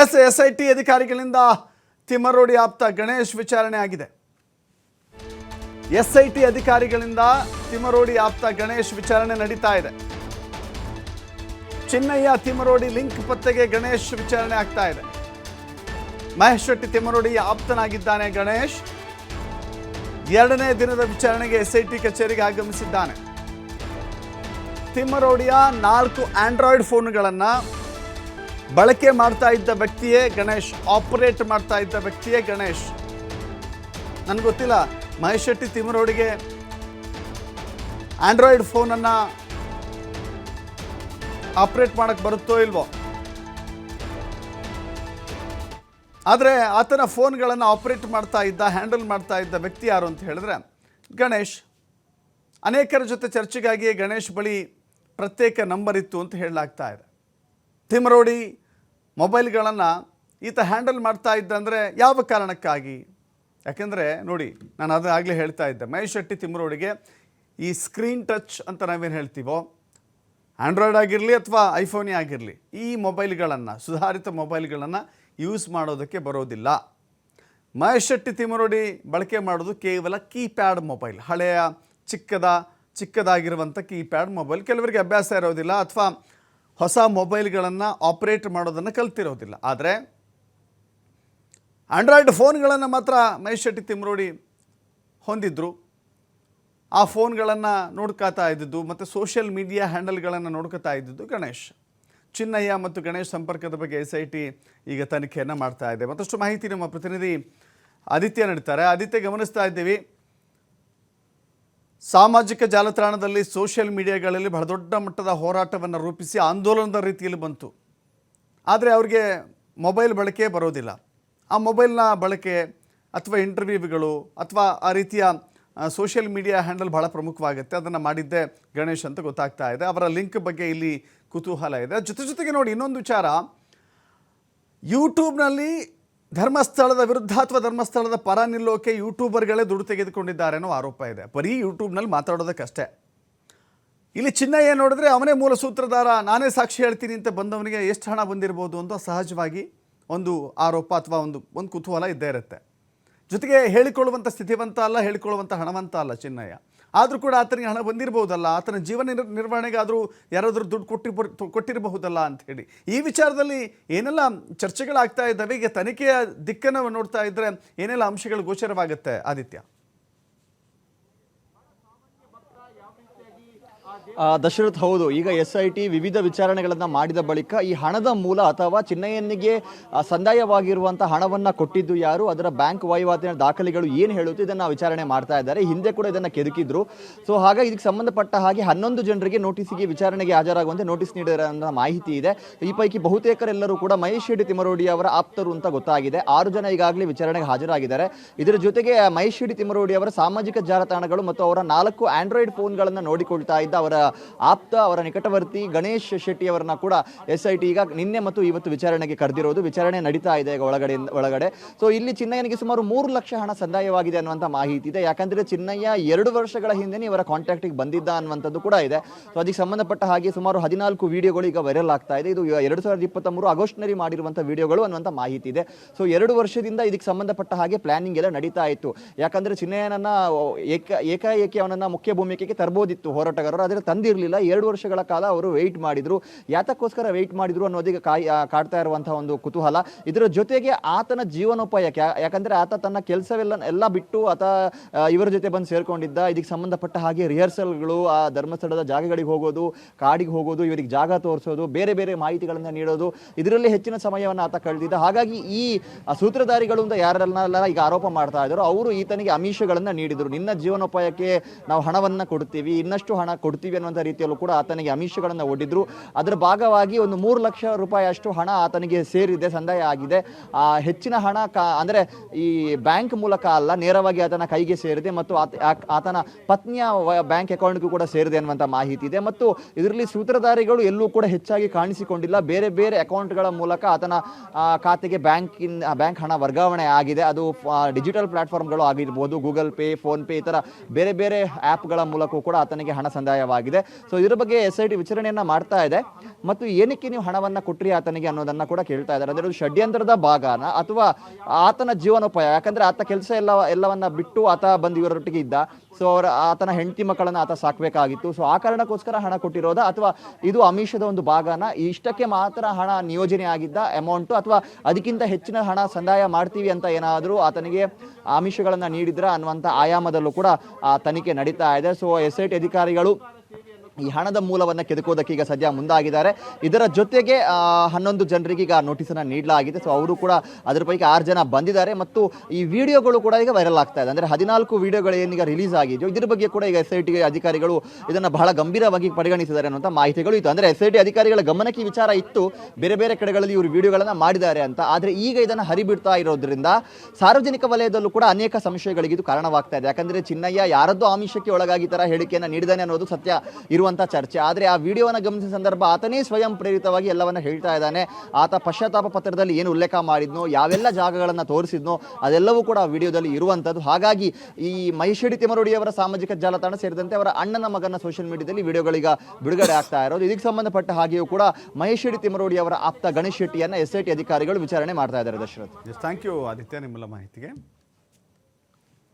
S S I T ಅಧಿಕಾರಿಗಳಿಂದ ತಿಮ್ಮರೋಡಿ ಆಪ್ತ ಗಣೇಶ್ ವಿಚಾರಣೆ ಆಗಿದೆ. ಎಸ್ ಐ ಟಿ ಅಧಿಕಾರಿಗಳಿಂದ ತಿಮ್ಮರೋಡಿ ಆಪ್ತ ಗಣೇಶ್ ವಿಚಾರಣೆ ನಡೀತಾ ಇದೆ. ಚಿನ್ನಯ್ಯ ತಿಮ್ಮರೋಡಿ ಲಿಂಕ್ ಪತ್ತೆಗೆ ಗಣೇಶ್ ವಿಚಾರಣೆ ಆಗ್ತಾ ಇದೆ. ಮಹೇಶ್ ಶೆಟ್ಟಿ ತಿಮ್ಮರೋಡಿ ಆಪ್ತನಾಗಿದ್ದಾನೆ ಗಣೇಶ್. ಎರಡನೇ ದಿನದ ವಿಚಾರಣೆಗೆ ಎಸ್ಐಟಿ ಕಚೇರಿಗೆ ಆಗಮಿಸಿದ್ದಾನೆ. ತಿಮ್ಮರೋಡಿಯ ನಾಲ್ಕು ಆಂಡ್ರಾಯ್ಡ್ ಫೋನ್ಗಳನ್ನು ಬಳಕೆ ಮಾಡ್ತಾ ಇದ್ದ ವ್ಯಕ್ತಿಯೇ ಗಣೇಶ್ ಆಪರೇಟ್ ಮಾಡ್ತಾ ಇದ್ದ ವ್ಯಕ್ತಿಯೇ ಗಣೇಶ್. ನನಗೆ ಗೊತ್ತಿಲ್ಲ, ಮಹೇಶ್ ಶೆಟ್ಟಿ ತಿಮ್ಮರೋಡಿಗೆ ಆಂಡ್ರಾಯ್ಡ್ ಫೋನನ್ನು ಆಪರೇಟ್ ಮಾಡಕ್ಕೆ ಬರುತ್ತೋ ಇಲ್ವೋ? ಆದರೆ ಆತನ ಫೋನ್ಗಳನ್ನು ಆಪರೇಟ್ ಮಾಡ್ತಾ ಇದ್ದ ಹ್ಯಾಂಡಲ್ ಮಾಡ್ತಾ ಇದ್ದ ವ್ಯಕ್ತಿ ಯಾರು ಅಂತ ಹೇಳಿದ್ರೆ, ಗಣೇಶ್. ಅನೇಕರ ಜೊತೆ ಚರ್ಚೆಗಾಗಿ ಗಣೇಶ್ ಬಳಿ ಪ್ರತ್ಯೇಕ ನಂಬರ್ ಇತ್ತು ಅಂತ ಹೇಳಲಾಗ್ತಾ ಇದೆ. ತಿಮರೋಡಿ ಮೊಬೈಲ್ಗಳನ್ನು ಈತ ಹ್ಯಾಂಡಲ್ ಮಾಡ್ತಾ ಇದ್ದ ಅಂದರೆ ಯಾವ ಕಾರಣಕ್ಕಾಗಿ? ಯಾಕೆಂದರೆ ನೋಡಿ, ನಾನು ಅದು ಆಗಲೇ ಹೇಳ್ತಾ ಇದ್ದೆ, ಮಹೇಶ್ ಶೆಟ್ಟಿ ತಿಮ್ಮರೋಡಿಗೆ ಈ ಸ್ಕ್ರೀನ್ ಟಚ್ ಅಂತ ನಾವೇನು ಹೇಳ್ತೀವೋ ಆ್ಯಂಡ್ರಾಯ್ಡ್ ಆಗಿರಲಿ ಅಥವಾ ಐಫೋನೇ ಆಗಿರಲಿ, ಈ ಮೊಬೈಲ್ಗಳನ್ನು, ಸುಧಾರಿತ ಮೊಬೈಲ್ಗಳನ್ನು ಯೂಸ್ ಮಾಡೋದಕ್ಕೆ ಬರೋದಿಲ್ಲ. ಮಹೇಶ್ ಶೆಟ್ಟಿ ತಿಮ್ಮರೋಡಿ ಬಳಕೆ ಮಾಡೋದು ಕೇವಲ ಕೀಪ್ಯಾಡ್ ಮೊಬೈಲ್, ಹಳೆಯ ಚಿಕ್ಕದ, ಚಿಕ್ಕದಾಗಿರುವಂಥ ಕೀಪ್ಯಾಡ್ ಮೊಬೈಲ್. ಕೆಲವರಿಗೆ ಅಭ್ಯಾಸ ಇರೋದಿಲ್ಲ, ಅಥವಾ ಹೊಸ ಮೊಬೈಲ್ಗಳನ್ನು ಆಪರೇಟ್ ಮಾಡೋದನ್ನು ಕಲ್ತಿರೋದಿಲ್ಲ. ಆದರೆ ಆಂಡ್ರಾಯ್ಡ್ ಫೋನ್ಗಳನ್ನು ಮಾತ್ರ ಮಹೇಶ್ ಶೆಟ್ಟಿ ತಿಮ್ರೋಡಿ ಹೊಂದಿದ್ರು. ಆ ಫೋನ್ಗಳನ್ನು ನೋಡ್ಕೋತಾ ಇದ್ದಿದ್ದು ಮತ್ತು ಸೋಷಿಯಲ್ ಮೀಡಿಯಾ ಹ್ಯಾಂಡಲ್ಗಳನ್ನು ನೋಡ್ಕೋತಾ ಇದ್ದಿದ್ದು ಗಣೇಶ್. ಚಿನ್ನಯ್ಯ ಮತ್ತು ಗಣೇಶ್ ಸಂಪರ್ಕದ ಬಗ್ಗೆ ಎಸ್ ಐ ಟಿ ಈಗ ತನಿಖೆಯನ್ನು ಮಾಡ್ತಾ ಇದೆ. ಮತ್ತಷ್ಟು ಮಾಹಿತಿ ನಮ್ಮ ಪ್ರತಿನಿಧಿ ಆದಿತ್ಯ ನಡೀತಾರೆ. ಆದಿತ್ಯ ಗಮನಿಸ್ತಾ ಇದ್ದೀವಿ. ಸಾಮಾಜಿಕ ಜಾಲತಾಣದಲ್ಲಿ ಸೋಷಿಯಲ್ ಮೀಡಿಯಾಗಳಲ್ಲಿ ಬಹಳ ದೊಡ್ಡ ಮಟ್ಟದ ಹೋರಾಟವನ್ನು ರೂಪಿಸಿ ಆಂದೋಲನದ ರೀತಿಯಲ್ಲಿ ಬಂತು. ಆದರೆ ಅವ್ರಿಗೆ ಮೊಬೈಲ್ ಬಳಕೆ ಬರೋದಿಲ್ಲ. ಆ ಮೊಬೈಲ್ನ ಬಳಕೆ ಅಥವಾ ಇಂಟರ್ವ್ಯೂಗಳು ಅಥವಾ ಆ ರೀತಿಯ ಸೋಷಿಯಲ್ ಮೀಡಿಯಾ ಹ್ಯಾಂಡಲ್ ಬಹಳ ಪ್ರಮುಖವಾಗುತ್ತೆ. ಅದನ್ನು ಮಾಡಿದ್ದೆ ಗಣೇಶ್ ಅಂತ ಗೊತ್ತಾಗ್ತಾ ಇದೆ. ಅವರ ಲಿಂಕ್ ಬಗ್ಗೆ ಇಲ್ಲಿ ಕುತೂಹಲ ಇದೆ. ಜೊತೆ ಜೊತೆಗೆ ನೋಡಿ ಇನ್ನೊಂದು ವಿಚಾರ. ಯೂಟ್ಯೂಬ್ನಲ್ಲಿ ಧರ್ಮಸ್ಥಳದ ವಿರುದ್ಧ ಅಥವಾ ಧರ್ಮಸ್ಥಳದ ಪರ ನಿಲ್ಲೋಕೆ ಯೂಟ್ಯೂಬರ್ಗಳೇ ದುಡ್ಡು ತೆಗೆದುಕೊಂಡಿದ್ದಾರೆ ಅನ್ನೋ ಆರೋಪ ಇದೆ. ಬರೀ ಯೂಟ್ಯೂಬ್ನಲ್ಲಿ ಮಾತಾಡೋದಕ್ಕಷ್ಟೇ. ಇಲ್ಲಿ ಚಿನ್ನಯ್ಯ ನೋಡಿದ್ರೆ ಅವನೇ ಮೂಲ ಸೂತ್ರಧಾರ ನಾನೇ ಸಾಕ್ಷಿ ಹೇಳ್ತೀನಿ ಅಂತ ಬಂದವನಿಗೆ ಎಷ್ಟು ಹಣ ಬಂದಿರ್ಬೋದು ಅಂತ ಸಹಜವಾಗಿ ಒಂದು ಆರೋಪ ಅಥವಾ ಒಂದು ಒಂದು ಕುತೂಹಲ ಇದ್ದೇ ಇರುತ್ತೆ. ಜೊತೆಗೆ ಹೇಳಿಕೊಳ್ಳುವಂಥ ಸ್ಥಿತಿವಂತ ಅಲ್ಲ, ಹೇಳಿಕೊಳ್ಳುವಂಥ ಹಣವಂತ ಅಲ್ಲ ಚಿನ್ನಯ್ಯ. ಆದರೂ ಕೂಡ ಆತನಿಗೆ ಹಣ ಬಂದಿರಬಹುದಲ್ಲ? ಆತನ ಜೀವನ ನಿರ್, ನಿರ್ವಹಣೆಗಾದರೂ ಯಾರಾದರೂ ದುಡ್ಡು ಕೊಟ್ಟಿ ಕೊಟ್ಟಿರಬಹುದಲ್ಲ ಅಂಥೇಳಿ. ಈ ವಿಚಾರದಲ್ಲಿ ಏನೆಲ್ಲ ಚರ್ಚೆಗಳಾಗ್ತಾ ಇದ್ದಾವೆ? ಈಗ ತನಿಖೆಯ ದಿಕ್ಕನ್ನು ನೋಡ್ತಾ ಇದ್ದರೆ ಏನೆಲ್ಲ ಅಂಶಗಳು ಗೋಚರವಾಗುತ್ತೆ, ಆದಿತ್ಯ? ದಶರಥ್ ಹೌದು. ಈಗ ಎಸ್ ಐ ಟಿ ವಿವಿಧ ವಿಚಾರಣೆಗಳನ್ನು ಮಾಡಿದ ಬಳಿಕ ಈ ಹಣದ ಮೂಲ ಅಥವಾ ಚಿನ್ನಯ್ಯನಿಗೆ ಸಂದಾಯವಾಗಿರುವಂಥ ಹಣವನ್ನು ಕೊಟ್ಟಿದ್ದು ಯಾರು? ಅದರ ಬ್ಯಾಂಕ್ ವಹಿವಾಟಿನ ದಾಖಲೆಗಳು ಏನು ಹೇಳುತ್ತೆ? ಇದನ್ನು ವಿಚಾರಣೆ ಮಾಡ್ತಾ ಇದ್ದಾರೆ. ಹಿಂದೆ ಕೂಡ ಇದನ್ನು ಕೆದಕಿದ್ರು. ಸೊ ಹಾಗಾಗಿ ಇದಕ್ಕೆ ಸಂಬಂಧಪಟ್ಟ ಹಾಗೆ ಹನ್ನೊಂದು ಜನರಿಗೆ ನೋಟಿಸಿಗೆ ವಿಚಾರಣೆಗೆ ಹಾಜರಾಗುವಂತೆ ನೋಟಿಸ್ ನೀಡಿರೋ ಮಾಹಿತಿ ಇದೆ. ಈ ಪೈಕಿ ಬಹುತೇಕರೆಲ್ಲರೂ ಕೂಡ ಮಹೇಶ್ ಶೆಟ್ಟಿ ತಿಮರೋಡಿ ಅವರ ಆಪ್ತರು ಅಂತ ಗೊತ್ತಾಗಿದೆ. ಆರು ಜನ ಈಗಾಗಲೇ ವಿಚಾರಣೆಗೆ ಹಾಜರಾಗಿದ್ದಾರೆ. ಇದರ ಜೊತೆಗೆ ಮಹೇಶ್ ಶೆಟ್ಟಿ ತಿಮರೋಡಿ ಅವರ ಸಾಮಾಜಿಕ ಜಾಲತಾಣಗಳು ಮತ್ತು ಅವರ ನಾಲ್ಕು ಆಂಡ್ರಾಯ್ಡ್ ಫೋನ್ಗಳನ್ನು ನೋಡಿಕೊಳ್ತಾ ಇದ್ದ ಅವರ ಆಪ್ತ, ಅವರ ನಿಕಟವರ್ತಿ ಗಣೇಶ್ ಶೆಟ್ಟಿ ಅವರನ್ನ ಕೂಡ ಎಸ್ ಐ ಟಿ ಈಗ ನಿನ್ನೆ ಮತ್ತು ಇವತ್ತು ವಿಚಾರಣೆಗೆ ಕರೆದಿರೋದು. ವಿಚಾರಣೆ ನಡೀತಾ ಇದೆ ಈಗ ಒಳಗಡೆ ಒಳಗಡೆ. ಸೊ ಇಲ್ಲಿ ಚಿನ್ನಯ್ಯನಿಗೆ ಸುಮಾರು ಮೂರು ಲಕ್ಷ ಹಣ ಸಂದಾಯವಾಗಿದೆ ಅನ್ನುವಂಥ ಮಾಹಿತಿ ಇದೆ. ಯಾಕಂದರೆ ಚಿನ್ನಯ್ಯ ಎರಡು ವರ್ಷಗಳ ಹಿಂದೆ ಇವರ ಕಾಂಟ್ಯಾಕ್ಟಿಗೆ ಬಂದಿದ್ದ ಅನ್ನುವಂಥದ್ದು ಕೂಡ ಇದೆ. ಸೊ ಅದಕ್ಕೆ ಸಂಬಂಧಪಟ್ಟ ಹಾಗೆ ಸುಮಾರು ಹದಿನಾಲ್ಕು ವಿಡಿಯೋಗಳು ಈಗ ವೈರಲ್ ಆಗ್ತಾ ಇದೆ. ಇದು ಎರಡು ಸಾವಿರದ ಇಪ್ಪತ್ತ ಮೂರು ಆಗಸ್ಟ್ನಲ್ಲಿ ಮಾಡಿರುವಂಥ ವಿಡಿಯೋಗಳು ಅನ್ನುವಂಥ ಮಾಹಿತಿ ಇದೆ. ಸೊ ಎರಡು ವರ್ಷದಿಂದ ಇದಕ್ಕೆ ಸಂಬಂಧಪಟ್ಟ ಹಾಗೆ ಪ್ಲಾನಿಂಗ್ ಎಲ್ಲ ನಡೀತಾ ಇತ್ತು. ಯಾಕಂದರೆ ಚಿನ್ನಯ್ಯನನ್ನ ಏಕ, ಏಕಾಏಕಿ ಅವನನ್ನು ಮುಖ್ಯ ಭೂಮಿಕೆಗೆ ತರ್ಬೋದಿತ್ತು ಹೋರಾಟಗಾರರು. ಆದರೆ ತಂದಿರಲಿಲ್ಲ. ಎರಡು ವರ್ಷಗಳ ಕಾಲ ಅವರು ವೆಯ್ಟ್ ಮಾಡಿದ್ರು. ಯಾತಕ್ಕೋಸ್ಕರ ವೆಯ್ಟ್ ಮಾಡಿದ್ರು ಅನ್ನೋದಕ್ಕೆ ಕಾಯ್ ಕಾಡ್ತಾ ಇರುವಂಥ ಒಂದು ಕುತೂಹಲ. ಇದರ ಜೊತೆಗೆ ಆತನ ಜೀವನೋಪಾಯಕ್ಕೆ, ಯಾಕಂದರೆ ಆತ ತನ್ನ ಕೆಲಸವೆಲ್ಲ, ಎಲ್ಲ ಬಿಟ್ಟು ಆತ ಇವರ ಜೊತೆ ಬಂದು ಸೇರಿಕೊಂಡಿದ್ದ. ಇದಕ್ಕೆ ಸಂಬಂಧಪಟ್ಟ ಹಾಗೆ ರಿಹರ್ಸಲ್ಗಳು ಆ, ಧರ್ಮಸ್ಥಳದ ಜಾಗಗಳಿಗೆ ಹೋಗೋದು, ಕಾಡಿಗೆ ಹೋಗೋದು, ಇವರಿಗೆ ಜಾಗ ತೋರಿಸೋದು, ಬೇರೆ ಬೇರೆ ಮಾಹಿತಿಗಳನ್ನು ನೀಡೋದು. ಇದರಲ್ಲಿ ಹೆಚ್ಚಿನ ಸಮಯವನ್ನು ಆತ ಕಳೆದಿದ್ದ. ಹಾಗಾಗಿ ಈ ಸೂತ್ರಧಾರಿಗಳಿಂದ ಯಾರನ್ನೆಲ್ಲ ಈಗ ಆರೋಪ ಮಾಡ್ತಾ ಇದ್ದಾರೋ, ಅವರು ಈತನಿಗೆ ಅಮೀಷಗಳನ್ನು ನೀಡಿದರು. ನಿನ್ನ ಜೀವನೋಪಾಯಕ್ಕೆ ನಾವು ಹಣವನ್ನು ಕೊಡ್ತೀವಿ, ಇನ್ನಷ್ಟು ಹಣ ಕೊಡ್ತೀವಿ ಅನ್ನುವಂಥ ರೀತಿಯಲ್ಲೂ ಕೂಡ ಆತನಿಗೆ ಅಮಿಷಗಳನ್ನು ಒಡ್ಡಿದ್ರು. ಅದರ ಭಾಗವಾಗಿ ಒಂದು ಮೂರು ಲಕ್ಷ ರೂಪಾಯಿ ಅಷ್ಟು ಹಣ ಆತನಿಗೆ ಸೇರಿದೆ, ಸಂದಾಯ ಆಗಿದೆ. ಆ ಹೆಚ್ಚಿನ ಹಣ ಕಾ, ಅಂದರೆ ಈ ಬ್ಯಾಂಕ್ ಮೂಲಕ ಅಲ್ಲ, ನೇರವಾಗಿ ಆತನ ಕೈಗೆ ಸೇರಿದೆ ಮತ್ತು ಆತ- ಆತನ ಪತ್ನಿಯ ಬ್ಯಾಂಕ್ ಅಕೌಂಟ್ಗೂ ಕೂಡ ಸೇರಿದೆ ಅನ್ನುವಂಥ ಮಾಹಿತಿ ಇದೆ. ಮತ್ತು ಇದರಲ್ಲಿ ಸೂತ್ರಧಾರಿಗಳು ಎಲ್ಲೂ ಕೂಡ ಹೆಚ್ಚಾಗಿ ಕಾಣಿಸಿಕೊಂಡಿಲ್ಲ. ಬೇರೆ ಬೇರೆ ಅಕೌಂಟ್ಗಳ ಮೂಲಕ ಆತನ ಖಾತೆಗೆ ಬ್ಯಾಂಕಿನ್ ಬ್ಯಾಂಕ್ ಹಣ ವರ್ಗಾವಣೆ ಆಗಿದೆ. ಅದು ಡಿಜಿಟಲ್ ಪ್ಲಾಟ್ಫಾರ್ಮ್ಗಳು ಆಗಿರ್ಬೋದು, ಗೂಗಲ್ ಪೇ ಫೋನ್ ಪೇ ಈ ಥರ ಬೇರೆ ಬೇರೆ ಆ್ಯಪ್ಗಳ ಮೂಲಕವೂ ಕೂಡ ಆತನಿಗೆ ಹಣ ಸಂದಾಯವಾಗಿದೆ. ಆಗಿದೆ. ಸೊ ಇದರ ಬಗ್ಗೆ ಎಸ್ ಐ ಟಿ ವಿಚಾರಣೆಯನ್ನ ಮಾಡ್ತಾ ಇದೆ. ಮತ್ತು ಏನಕ್ಕೆ ನೀವು ಹಣವನ್ನ ಕೊಟ್ರಿ ಆತನಿಗೆ ಅನ್ನೋದನ್ನ ಕೂಡ ಕೇಳ್ತಾ ಇದ್ದಾರೆ. ಅಂದ್ರೆ ಷಡ್ಯಂತ್ರದ ಭಾಗನ ಅಥವಾ ಆತನ ಜೀವನೋಪಾಯ. ಯಾಕಂದ್ರೆ ಆತ ಕೆಲಸ ಎಲ್ಲ, ಎಲ್ಲವನ್ನ ಬಿಟ್ಟು ಆತ ಬಂದು ಇವರೊಟ್ಟಿಗೆ ಇದ್ದ. ಸೊ ಅವರ, ಆತನ ಹೆಂಡತಿ ಮಕ್ಕಳನ್ನ ಆತ ಸಾಕಬೇಕಾಗಿತ್ತು. ಸೊ ಆ ಕಾರಣಕ್ಕೋಸ್ಕರ ಹಣ ಕೊಟ್ಟಿರೋದ? ಅಥವಾ ಇದು ಅಮಿಷದ ಒಂದು ಭಾಗನ? ಇಷ್ಟಕ್ಕೆ ಮಾತ್ರ ಹಣ ನಿಯೋಜನೆ ಆಗಿದ್ದ ಅಮೌಂಟು ಅಥವಾ ಅದಕ್ಕಿಂತ ಹೆಚ್ಚಿನ ಹಣ ಸಂದಾಯ ಮಾಡ್ತೀವಿ ಅಂತ ಏನಾದರೂ ಆತನಿಗೆ ಆಮಿಷಗಳನ್ನ ನೀಡಿದ್ರ ಅನ್ನುವಂಥ ಆಯಾಮದಲ್ಲೂ ಕೂಡ, ಆ ತನಿಖೆ ನಡೀತಾ ಇದೆ. ಸೊ ಎಸ್ ಐ ಟಿ ಅಧಿಕಾರಿಗಳು ಈ ಹಣದ ಮೂಲವನ್ನು ಕೆದಕೋದಕ್ಕೆ ಈಗ ಸದ್ಯ ಮುಂದಾಗಿದ್ದಾರೆ. ಇದರ ಜೊತೆಗೆ ಹನ್ನೊಂದು ಜನರಿಗೆ ಈಗ ನೋಟಿಸನ್ನ ನೀಡಲಾಗಿದೆ. ಸೊ ಅವರು ಕೂಡ ಅದರ ಪೈಕಿ ಆರು ಜನ ಬಂದಿದ್ದಾರೆ. ಮತ್ತು ಈ ವಿಡಿಯೋಗಳು ಕೂಡ ಈಗ ವೈರಲ್ ಆಗ್ತಾ ಇದೆ. ಅಂದರೆ ಹದಿನಾಲ್ಕು ವಿಡಿಯೋಗಳು ಏನೀಗ ರಿಲೀಸ್ ಆಗಿದೆಯೋ, ಇದರ ಬಗ್ಗೆ ಕೂಡ ಈಗ ಎಸ್ ಐ ಟಿ ಅಧಿಕಾರಿಗಳು ಇದನ್ನು ಬಹಳ ಗಂಭೀರವಾಗಿ ಪರಿಗಣಿಸಿದ್ದಾರೆ ಅನ್ನುವಂಥ ಮಾಹಿತಿಗಳು ಇತ್ತು. ಅಂದರೆ ಎಸ್ ಐ ಟಿ ಅಧಿಕಾರಿಗಳ ಗಮನಕ್ಕೆ ವಿಚಾರ ಇತ್ತು. ಬೇರೆ ಬೇರೆ ಕಡೆಗಳಲ್ಲಿ ಇವರು ವಿಡಿಯೋಗಳನ್ನು ಮಾಡಿದ್ದಾರೆ ಅಂತ. ಆದರೆ ಈಗ ಇದನ್ನು ಹರಿಬಿಡ್ತಾ ಇರೋದ್ರಿಂದ ಸಾರ್ವಜನಿಕ ವಲಯದಲ್ಲೂ ಕೂಡ ಅನೇಕ ಸಂಶಯಗಳಿಗೆ ಇದು ಕಾರಣವಾಗ್ತಾ ಇದೆ. ಯಾಕಂದರೆ ಚಿನ್ನಯ್ಯ ಯಾರದ್ದು ಆಮಿಷಕ್ಕೆ ಒಳಗಾಗಿ ತರ ಹೇಳಿಕೆಯನ್ನ ನೀಡಿದ್ದಾನೆ ಅನ್ನೋದು ಸತ್ಯ ಇರುವಂತ ಚರ್ಚೆ. ಆದ್ರೆ ಆ ವಿಡಿಯೋವನ್ನು ಗಮನಿಸಿದ ಸಂದರ್ಭ ಆತನೇ ಸ್ವಯಂ ಪ್ರೇರಿತವಾಗಿ ಎಲ್ಲವನ್ನ ಹೇಳ್ತಾ ಇದ್ದಾನೆ. ಆತ ಪಶ್ಚಾತ್ತಾಪ ಪತ್ರದಲ್ಲಿ ಏನು ಉಲ್ಲೇಖ ಮಾಡಿದ್ನೋ, ಯಾವೆಲ್ಲ ಜಾಗಗಳನ್ನ ತೋರಿಸಿದ್ನೋ, ಅದೆಲ್ಲವೂ ಕೂಡ ಆ ವಿಡಿಯೋದಲ್ಲಿ ಇರುವಂತದ್ದು. ಹಾಗಾಗಿ ಈ ಮಹೇಶ್ವರಿ ತಿಮರೋಡಿಯವರ ಸಾಮಾಜಿಕ ಜಾಲತಾಣ ಸೇರಿದಂತೆ ಅವರ ಅಣ್ಣನ ಮಗನ ಸೋಷಿಯಲ್ ಮೀಡಿಯಾದಲ್ಲಿ ವಿಡಿಯೋಗಳೀಗ ಬಿಡುಗಡೆ ಆಗ್ತಾ ಇರೋದು. ಇದಕ್ಕೆ ಸಂಬಂಧಪಟ್ಟ ಹಾಗೆಯೂ ಕೂಡ ಮಹೇಶ್ವರಿ ತಿಮರೋಡಿ ಅವರ ಆಪ್ತ ಗಣೇಶ್ ಶೆಟ್ಟಿಯನ್ನ ಎಸ್ ಐ ಟಿ ಅಧಿಕಾರಿಗಳು ವಿಚಾರಣೆ ಮಾಡ್ತಾ ಇದ್ದಾರೆ ದಶರಥ್. ಥ್ಯಾಂಕ್ ಯು ಆದಿತ್ಯ ನಿಮ್ಮೆಲ್ಲ ಮಾಹಿತಿಗೆ.